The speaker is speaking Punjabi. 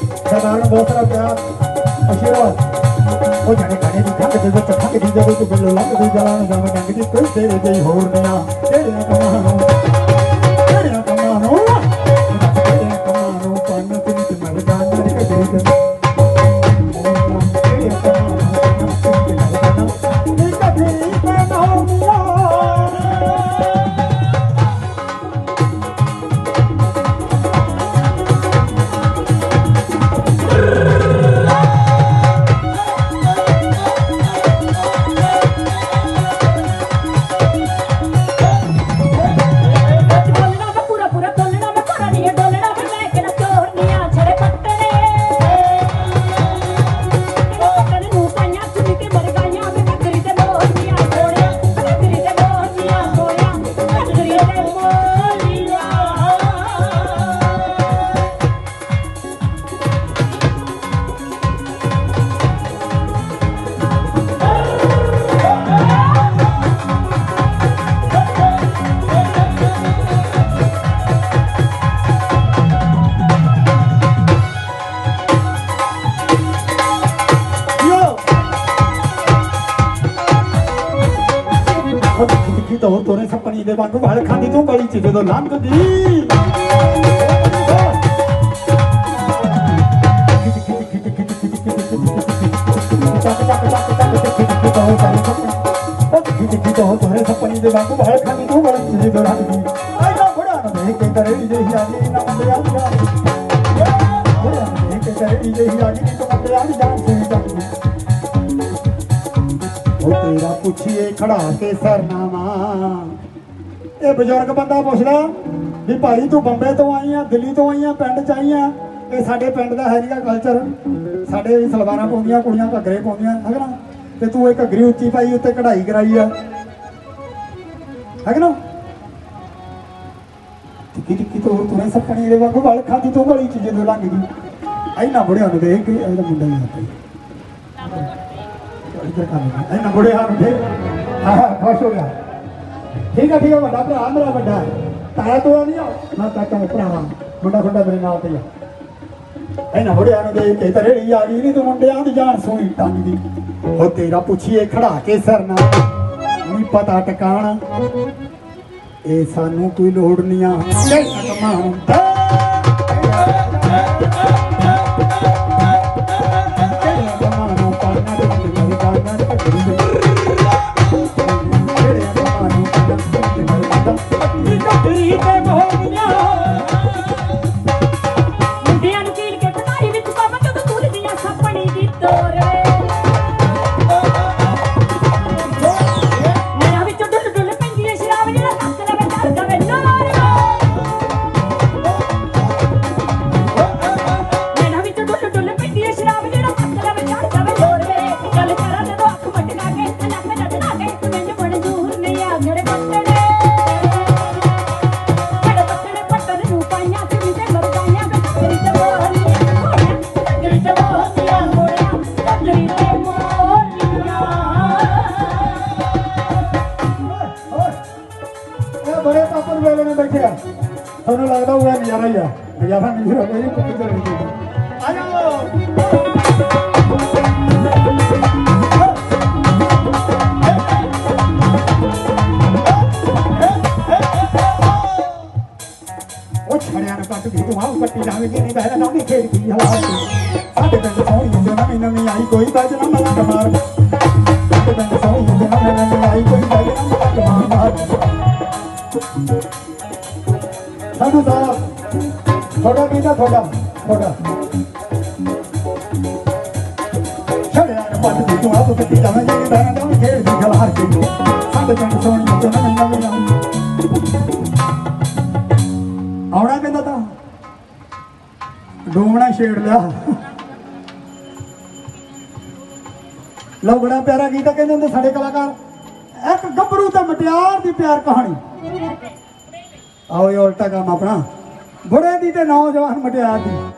ਸਰਦਾਰ ਨੂੰ ਬਹੁਤ ਸਾਰਾ ਪਿਆਰ ਅਸ਼ੀਰਵਾਦ ਉਹ ਜਾਣੇ ਗਾਣੇ ਦੀ ਥੱਕ ਦੇ ਵਿੱਚ ਥੱਕ ਦੀ ਜਦੋਂ ਤੂੰ ਬਿੱਲੋ ਲੰਘ ਦੀ ਜਲਾਨ ਜਾਵੇਂ ਡੰਗ ਦੀ ਕੋਈ ਤੇਰੇ ਜਿਹੀ ਹੋਰ ਨਿਆ, ਤੇਰੇ ਕੰਮਾਂ ਕਿਤੇ ਤੋਂ ਤੋਰੇ ਸਪਣੀ ਦੇ ਵਾਂਗੂ ਵਾਲ ਖਾਂਦੀ, ਤੂੰ ਗਲੀ ਚ ਜਦੋਂ ਲੰਘਦੀ। ਤੋਰੇ ਸਪਣੀ ਦੇ ਵਾਂਗੂ ਵਾਲ ਖਾਂਦੀ ਤੂੰ ਗਲੀ ਚ ਜਦੋਂ ਲੰਘਦੀ ਆਈ ਨਾ ਫੜਾ। ਨਾ ਦੇਖ ਕੇ ਕਰੇ ਜਿਹੀ ਆ ਗਈ ਨਾ ਬੰਦੇ ਆ ਪੁੱਛੀਏ, ਖੜਾ ਕੇ ਸਰਨਾਮਾ ਇਹ ਬਜ਼ੁਰਗ ਬੰਦਾ ਪੁੱਛਦਾ ਵੀ ਭਾਈ ਤੂੰ ਬੰਬੇ ਤੋਂ ਆਈ ਆ, ਦਿੱਲੀ ਤੋਂ ਆਈ ਆ, ਪਿੰਡ ਚ ਆਈ ਆ? ਇਹ ਸਾਡੇ ਪਿੰਡ ਦਾ ਹੈ ਨਹੀਂਗਾ ਕਲਚਰ ਸਾਡੇ ਸਲਵਾਰਾਂ ਪਾਉਂਦੀਆਂ, ਕੁੜੀਆਂ ਘੱਗਰੇ ਪਾਉਂਦੀਆਂ, ਹੈ ਤੇ ਤੂੰ ਇਹ ਘੱਗਰੀ ਉੱਚੀ ਪਾਈ, ਉੱਤੇ ਕਢਾਈ ਕਰਾਈ ਆ। ਹੈ ਨਾ? ਟਿੱਕੀ ਟਿੱਕੀ ਤੋਂ ਤੁਰੇ ਸੱਪਣੀ ਦੇ ਵਾਂਗੂ ਵਲ ਖਾਦੀ, ਤੋਂ ਗਲੀ ਚ ਜਦੋਂ ਲੰਘ ਗਈ। ਐਨਾ ਬੁੜਿਆਂ ਨੂੰ ਦੇਖ ਕੇ ਇਹਦਾ ਮੁੰਡਾ ਹੀ ਆ ਇੱਧਰ ਕਰ ਲੈ ਬੁੜੇ ਹਾਰ ਉਠੇ ਹਾਂ ਖੁਸ਼ ਹੋ ਗਿਆ ਠੀਕ ਹੈ ਠੀਕ ਹੈ ਵੱਡਾ ਭਰਾ ਮੇਰਾ ਵੱਡਾ ਤਾਇਆ ਤੋਂ ਨਹੀਂ ਆ ਮੈਂ ਕਾਕਾ ਦਾ ਮੁੰਡਾ ਖੁੰਡਾ ਮੇਰੇ ਨਾਲ ਤੇ ਆ ਐਨਾ ਬੁੜਿਆਂ ਨੂੰ ਦੇਖ ਕੇ ਤੇਰੀ ਆ ਗਈ ਨਹੀਂ ਤੂੰ ਮੁੰਡਿਆਂ ਦੀ ਜਾਨ ਸੋਹਣੀ ਟੰਗ ਦੀ ਉਹ ਤੇਰਾ ਪੁੱਛੀਏ ਖੜਾ ਕੇ ਸਰਨਾ ਨਹੀਂ ਪਤਾ ਟਿਕਾਣਾ ਇਹ ਸਾਨੂੰ ਕੋਈ ਲੋੜ ਨਹੀਂ ਆ ਕਮਾਉਂਦਾ ਕੱਕਰੀ ਇਹ ਬੜੇ ਪਾਪਰ ਵੇਲੇ ਨੇ ਬੈਠੇ ਆ ਤੁਹਾਨੂੰ ਲੱਗਦਾ ਹੋਇਆ ਨਜ਼ਾਰਾ ਹੀ ਆ। ਨਜ਼ਾਰਾ ਨਹੀਂ ਹੋ ਕੋਈ ਕੁੱਤੀ ਨਹੀਂ ਆ ਜਾਓ ਕੱਟ ਦੀ ਤੂੰ ਆਉ ਕੱਟੀ ਜਾਵੇਂਗੀ ਨਹੀਂ ਬਹਿਣਾ ਨਾ ਵੀ ਖੇਡ ਕੀ ਸਾਡੇ ਪਿੰਡ ਸੋਹਣੀ ਹੁੰਦੇ ਨਵੀਂ ਨਵੀਂ ਆਈ ਕੋਈ ਬਾਜ ਨਾ ਮਲਾ ਸਾਡੇ ਪਿੰਡ ਸੋਹਣੀ ਹੁੰਦੇ ਨਵੀਂ ਨਵੀਂ ਆਈ ਕੋਈ ਬਾਜ ਨਾ ਮਲਾ ਕਮਾਰ ਸਾਧੂ ਥੋੜਾ ਕਿਹਦਾ ਥੋੜਾ ਥੋੜਾ ਛੜਿਆ ਨਾ ਦੀ ਤੂੰ ਆਉ ਕੱਟੀ ਜਾਵੇਂਗੀ ਨਹੀਂ ਬਹਿਣਾ ਨਾ ਵੀ ਖੇਡ ਕੀ ਹਲਾ ਕੇ ਸਾਡੇ ਪਿੰਡ ਸੋਹਣੀ ਹੁੰਦੇ ਨਵੀਂ ਨਵੀਂ ਆਈ ਆਉਣਾ ਕਹਿੰਦਾ ਤਾਂ? ਡੋਮਣਾ ਛੇੜ ਲਿਆ। ਲਓ ਬੜਾ ਪਿਆਰਾ ਗੀਤ ਕਹਿੰਦੇ ਹੁੰਦੇ ਸਾਡੇ ਕਲਾਕਾਰ, ਇੱਕ ਗੱਭਰੂ ਤੇ ਮਟਿਆਰ ਦੀ ਪਿਆਰ ਕਹਾਣੀ। ਆਓ ਇਹ ਉਲਟਾ ਕੰਮ ਆਪਣਾ। ਬੁੜੇ ਦੀ ਤੇ ਨੌਜਵਾਨ ਮਟਿਆਰ ਦੀ।